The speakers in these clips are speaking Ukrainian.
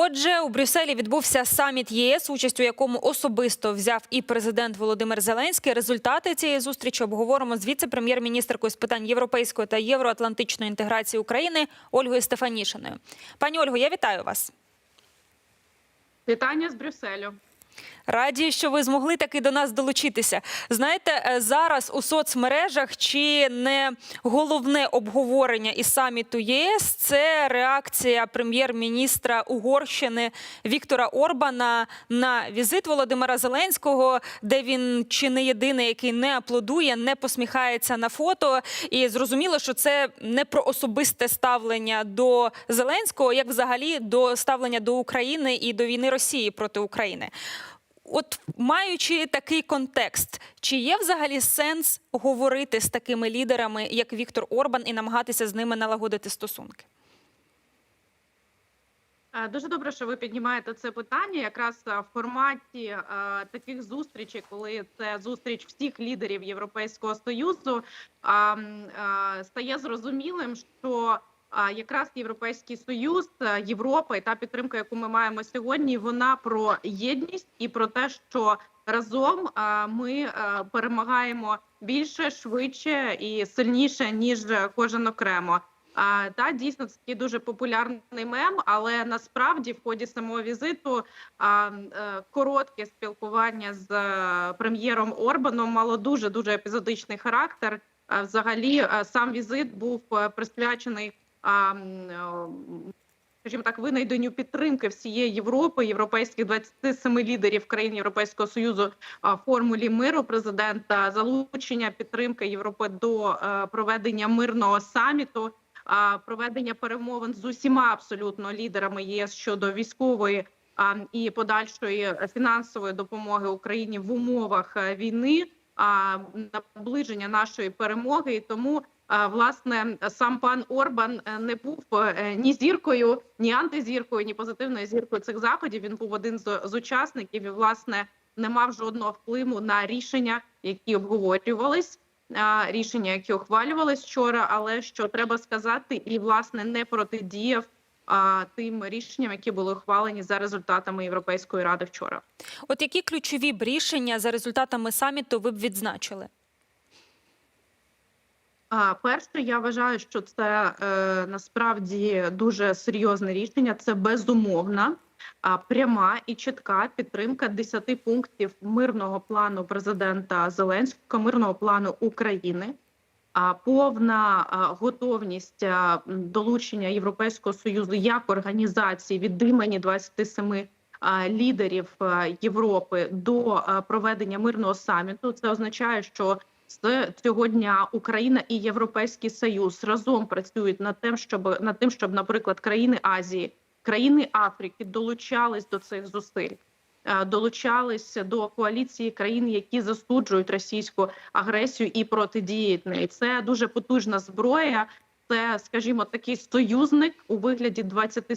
Отже, у Брюсселі відбувся саміт ЄС, участь у якому особисто взяв і президент Володимир Зеленський. Результати цієї зустрічі обговоримо з віце-прем'єр-міністркою з питань європейської та євроатлантичної інтеграції України Ольгою Стефанішиною. Пані Ольго, я вітаю вас. Вітання з Брюсселю. Раді, що ви змогли таки до нас долучитися. Знаєте, е, зараз у соцмережах чи не головне обговорення і саміту ЄС це реакція прем'єр-міністра Угорщини Віктора Орбана на візит Володимира Зеленського, де він чи не єдиний, який не аплодує, не посміхається на фото. І зрозуміло, що це не про особисте ставлення до Зеленського, як взагалі до ставлення до України і до війни Росії проти України. От маючи такий контекст, чи є взагалі сенс говорити з такими лідерами, як Віктор Орбан, і намагатися з ними налагодити стосунки? Е, Дуже добре, що ви піднімаєте це питання. Якраз е, в форматі е, таких зустрічей, коли це зустріч всіх лідерів Європейського союзу, м, е, стає зрозумілим, що якраз Європейський Союз, е, Європа і та підтримка, яку ми маємо сьогодні, вона про єдність і про те, що разом е, ми е, перемагаємо більше, швидше і сильніше ніж кожен окремо. А, та дійсно це такий дуже популярний мем, але насправді в ході самого візиту коротке спілкування з прем'єром Орбаном мало дуже дуже епізодичний характер. Взагалі, сам візит був присвячений. Е, Скажімо так, винайденню підтримки всієї Європи, європейських 27 лідерів країн Європейського союзу формулі миру президента, залучення підтримки Європи до е, проведення мирного саміту проведення перемовин з усіма абсолютно лідерами ЄС щодо військової і подальшої фінансової допомоги Україні в умовах е, війни, наближення нашої перемоги. І тому власне сам пан Орбан е, не був е, ні зіркою, ні антизіркою, ні позитивною зіркою цих заходів. Він був один з, учасників і власне не мав жодного впливу на рішення, які обговорювались рішення, які ухвалювались вчора, але що треба сказати, і власне не протидіяв а, тим рішенням, які були ухвалені за результатами Європейської ради вчора. От які ключові б рішення за результатами саміту ви б відзначили? А перше, я вважаю, що це е, насправді дуже серйозне рішення. Це безумовна, а пряма і чітка підтримка 10 пунктів мирного плану президента Зеленського, мирного плану України. А повна готовність долучення Європейського союзу як організації від імені 27 а, лідерів Європи до проведення мирного саміту. Це означає, що з цього дня Україна і Європейський Союз разом працюють над тим, щоб над тим, щоб, наприклад, країни Азії, країни Африки долучались до цих зусиль. е, Долучались до коаліції країн, які засуджують російську агресію і протидіють неї. Це дуже потужна зброя. Це, скажімо, такий союзник у вигляді 27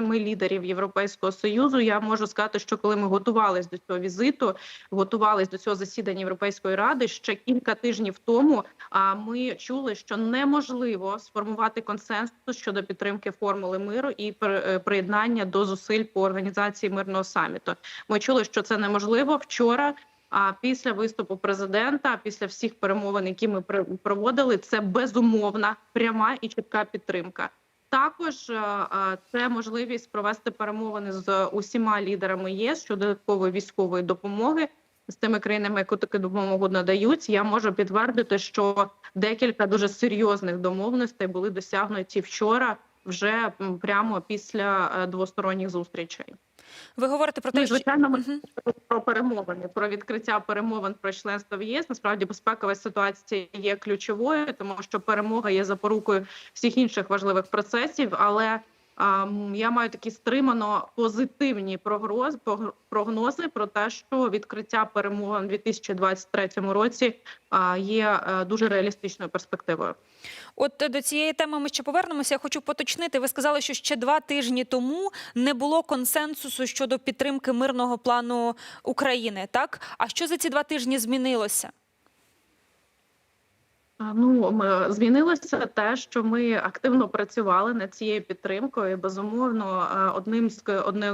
лідерів Європейського союзу. Я можу сказати, що коли ми готувалися до цього візиту, готувалися до цього засідання Європейської ради ще кілька тижнів тому. А ми чули, що неможливо сформувати консенсус щодо підтримки формули миру і е, приєднання до зусиль по організації мирного саміту. Ми чули, що це неможливо вчора. А після виступу президента, після всіх перемовин, які ми проводили, це безумовна пряма і чітка підтримка. Також е, е, це можливість провести перемовини з усіма лідерами ЄС щодо додаткової військової допомоги з тими країнами, які таку допомогу надають. Я можу підтвердити, що декілька дуже серйозних домовленостей були досягнуті вчора, вже прямо після е, двосторонніх зустрічей. Ви говорите про Ну, те, і, що звичайно, ми про перемовини, про відкриття перемовин про членство в єС. Насправді безпекова ситуація є ключовою, тому що перемога є запорукою всіх інших важливих процесів. Але я маю такі стримано позитивні прогнози про те, що відкриття перемовин у 2023 році є е, дуже реалістичною перспективою. От е, до цієї теми ми ще повернемося. Я хочу поточнити. Ви сказали, що ще два тижні тому не було консенсусу щодо підтримки мирного плану України. Так а що за ці два тижні змінилося? Ну, змінилося те, що ми активно працювали над цією підтримкою. Безумовно, е, одним з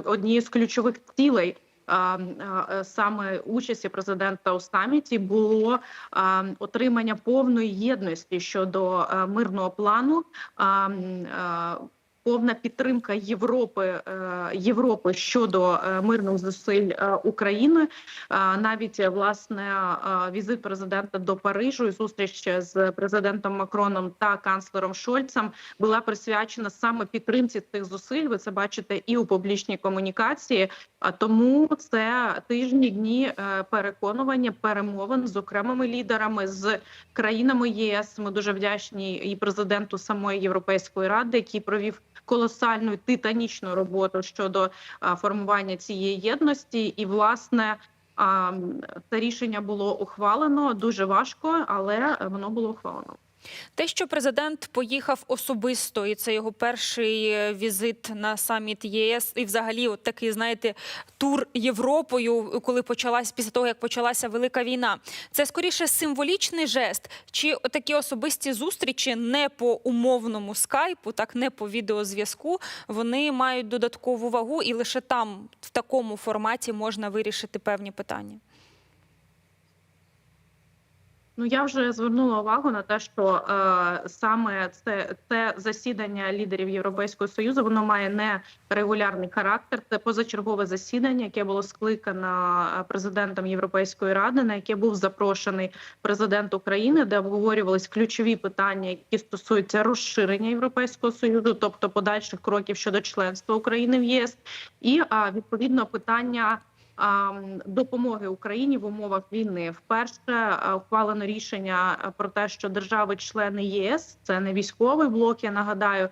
однією з ключових цілей. е, Саме участі президента у саміті було отримання повної єдності щодо е, мирного плану, а, повна підтримка Європи е, Європи щодо е, мирних зусиль е, України. Навіть власне візит президента до Парижу і зустріч з президентом Макроном та канцлером Шольцем була присвячена саме підтримці цих зусиль. Ви це бачите і у публічній комунікації. А тому це тижні дні переконування перемовин з окремими лідерами з країнами ЄС. Ми дуже вдячні і президенту самої Європейської ради, який провів колосальну титанічну роботу щодо формування цієї єдності. І власне це рішення було ухвалено дуже важко, але воно було ухвалено. Те, що президент поїхав особисто, і це його перший е, візит на саміт ЄС, і взагалі, от такий, знаєте, тур Європою, коли почалась після того, як почалася велика війна. Це скоріше символічний жест, чи такі особисті зустрічі не по умовному скайпу, так не по відеозв'язку, вони мають додаткову вагу, і лише там, в такому форматі, можна вирішити певні питання. Ну я вже звернула увагу на те, що е, саме це, це засідання лідерів Європейського союзу воно має не регулярний характер. Це позачергове засідання, яке було скликано е, президентом Європейської ради, на яке був запрошений президент України, де обговорювались ключові питання, які стосуються розширення Європейського союзу, тобто подальших кроків щодо членства України в ЄС, і е, відповідно питання допомоги Україні в умовах війни. Вперше е, ухвалено рішення е, про те, що держави-члени ЄС це не військовий блок. Я нагадаю,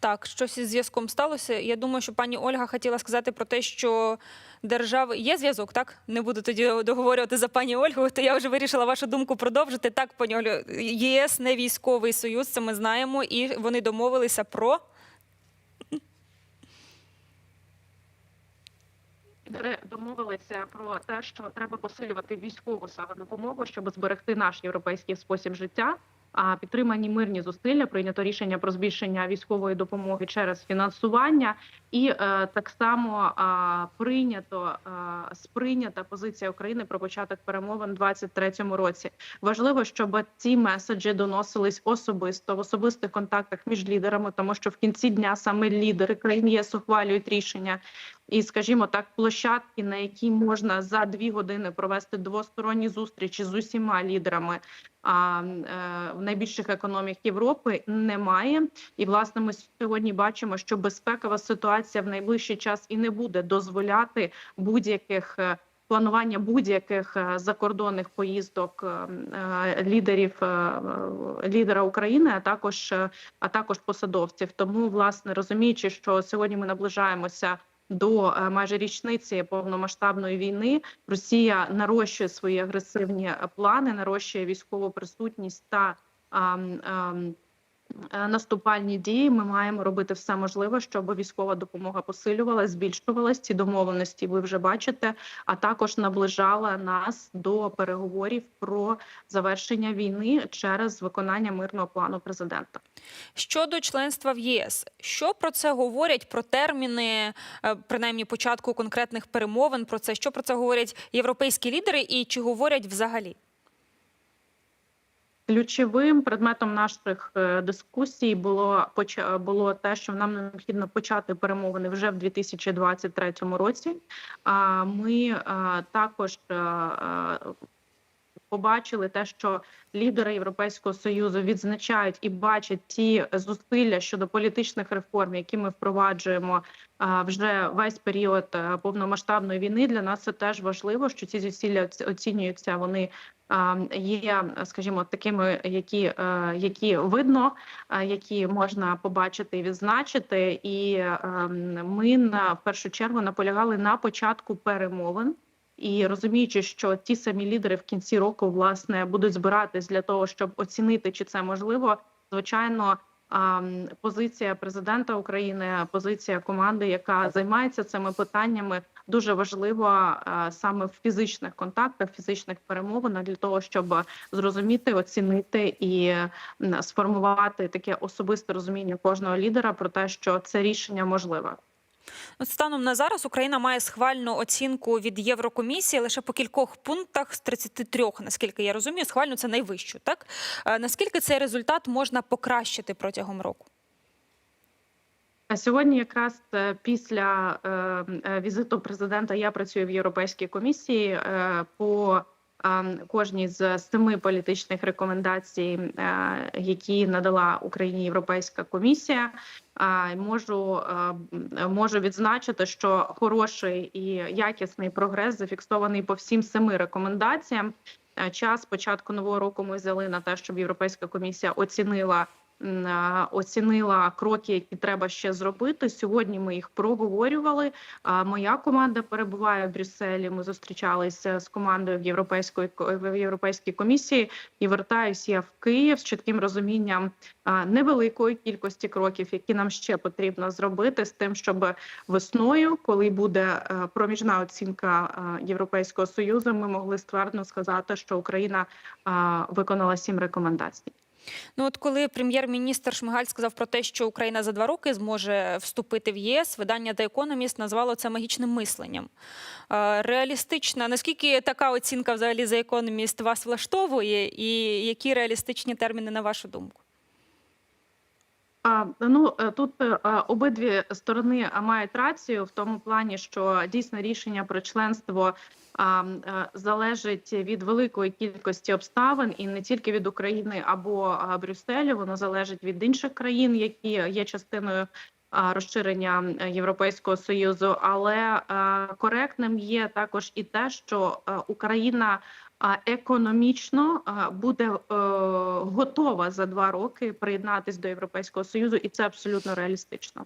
Так, щось із зв'язком сталося. Я думаю, що пані Ольга хотіла сказати про те, що держави є зв'язок, так? Не буду тоді договорювати за пані Ольгу. То я вже вирішила вашу думку продовжити. Так, пані Олю, ЄС не військовий союз, це ми знаємо, і вони домовилися про домовилися про те, що треба посилювати військову саме допомогу, щоб зберегти наш європейський спосіб життя. А підтримані мирні зусилля прийнято рішення про збільшення військової допомоги через фінансування, і е, так само а, прийнято а, сприйнята позиція України про початок перемовин у 2023 році. Важливо, щоб ці меседжі доносились особисто в особистих контактах між лідерами, тому що в кінці дня саме лідери країн ЄС ухвалюють рішення. І, скажімо так, площадки, на якій можна за дві години провести двосторонні зустрічі з усіма лідерами а, е, в найбільших економік Європи, немає. І власне ми сьогодні бачимо, що безпекова ситуація в найближчий час і не буде дозволяти будь-яких. е, Планування будь-яких е, закордонних поїздок е, е, лідерів е, е, лідера України, а також е, а також посадовців. Тому, власне, розуміючи, що сьогодні ми наближаємося до е, майже річниці повномасштабної війни. Росія нарощує свої агресивні е, плани, нарощує військову присутність та ам, е, наступальні дії. Ми маємо робити все можливе, щоб військова допомога посилювалась, збільшувалась. Ці домовленості ви вже бачите, а також наближала нас до переговорів про завершення війни через виконання мирного плану президента. щодо членства в ЄС. Що про це говорять? Про терміни, е, принаймні початку конкретних перемовин. Про це що про це говорять європейські лідери, і чи говорять взагалі? Ключовим предметом наших е, дискусій було було те, що нам необхідно почати перемовини вже в 2023 році. А ми е, також е, побачили те, що лідери Європейського союзу відзначають і бачать ті зусилля щодо політичних реформ, які ми впроваджуємо вже весь період повномасштабної війни. Для нас це теж важливо, що ці зусилля оці- оцінюються. Вони є, скажімо, такими, які, е, які видно, е, які можна побачити і відзначити. І е, ми на в першу чергу наполягали на початку перемовин. І розуміючи, що ті самі лідери в кінці року власне будуть збиратись для того, щоб оцінити, чи це можливо, звичайно. Позиція президента України, позиція команди, яка займається цими питаннями, дуже важливо е, саме в фізичних контактах, фізичних перемовинах для того, щоб зрозуміти, оцінити і сформувати таке особисте розуміння кожного лідера про те, що це рішення можливе. Станом на зараз Україна має схвальну оцінку від Єврокомісії лише по кількох пунктах з 33, наскільки я розумію, схвальну це найвищу. Так Е, наскільки цей результат можна покращити протягом року? А Сьогодні, якраз е, після е, е, візиту президента, я працюю в Європейській комісії по кожній з семи політичних рекомендацій, які надала Україні Європейська комісія. Можу можу відзначити, що хороший і якісний прогрес зафіксований по всім семи рекомендаціям. Час початку нового року ми взяли на те, щоб Європейська комісія оцінила оцінила кроки, які треба ще зробити. Сьогодні ми їх проговорювали. Моя команда перебуває в Брюсселі. Ми зустрічалися з командою в європейської в європейській комісії і вертаюся я в Київ з чітким розумінням невеликої кількості кроків, які нам ще потрібно зробити, з тим, щоб весною, коли буде е, проміжна оцінка е, Європейського союзу, ми могли ствердно сказати, що Україна виконала сім рекомендацій. Ну от коли прем'єр-міністр Шмигаль сказав про те, що Україна за два роки зможе вступити в ЄС, видання The Economist назвало це магічним мисленням. Е, Реалістична, наскільки така оцінка взагалі The Economist вас влаштовує, і які реалістичні терміни на вашу думку? Ну е, тут е, обидві сторони мають рацію в тому плані, що дійсно рішення про членство е, залежить від великої кількості обставин, і не тільки від України або Брюсселю, воно залежить від інших країн, які є частиною. Розширення е, Європейського союзу, але е, коректним є також і те, що е, Україна а, економічно буде е, готова за два роки приєднатись до Європейського союзу, і це абсолютно реалістично.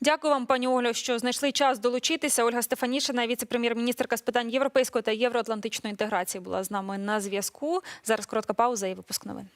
Дякую вам, пані Олю, що знайшли час долучитися. Ольга Стефанішина, віце-прем'єр-міністрка з питань європейської та євроатлантичної інтеграції, була з нами на зв'язку. Зараз коротка пауза і випуск новин.